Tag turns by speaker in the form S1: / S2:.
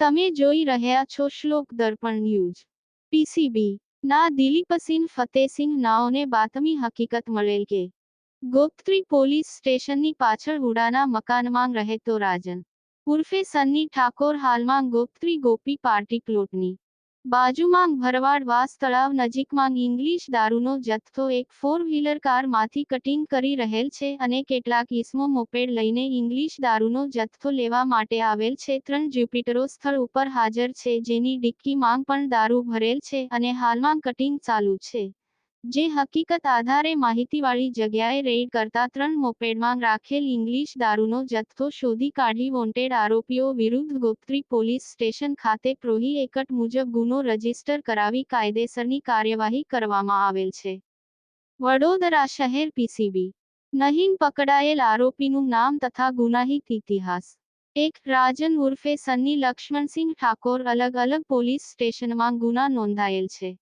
S1: તમે જોઈ રહ્યા છો શ્લોક દર્પણ ન્યૂઝ. પીસીબી. ના દિલીપસિંહ ફતેસિંહ નાઓને બાતમી હકીકત મળેલ કે ગોત્રી પોલીસ સ્ટેશનની પાછળ હુડાના મકાનમાં રહેતો રાજન. ઉર્ફે સન્ની ઠાકોર હાલમાં ગોત્રી ગોપી પાર્ટી પ્લોટની બાજુમાં ભરવાડ વાસ તળાવ નજીકમાં ઇંગ્લિશ દારૂનો જથ્થો એક ફોર વ્હીલર કારમાંથી કટિંગ કરી રહેલ છે અને કેટલાક ઇસમો મોપેડ લઈને ઇંગ્લિશ દારૂનો જથ્થો લેવા માટે આવેલ છે. ત્રણ જ્યુપિટરો સ્થળ ઉપર હાજર છે જેની ડિક્કીમાં પણ દારૂ ભરેલ છે અને હાલમાં કટિંગ ચાલુ છે. જે હકીકત આધારે માહિતીવાળી જગ્યાએ રેડ કરતા ત્રણ મોપેડમાં રાખેલ ઇંગ્લિશ દારૂનો જથ્થો શોધી કાઢી વોન્ટેડ આરોપીઓ વિરુદ્ધ ગોત્રી પોલીસ સ્ટેશન ખાતે પ્રોહી એકટ મુજબ ગુનો રજિસ્ટર કરાવી કાયદેસરની કાર્યવાહી કરવામાં આવેલ છે. વડોદરા શહેર પીસીબી. નહીં પકડાયેલ આરોપીનું નામ તથા ગુનાહિત ઇતિહાસ. એક રાજન ઉર્ફે સન્ની લક્ષ્મણસિંહ ઠાકોર અલગ અલગ પોલીસ સ્ટેશનમાં ગુના નોંધાયેલ છે.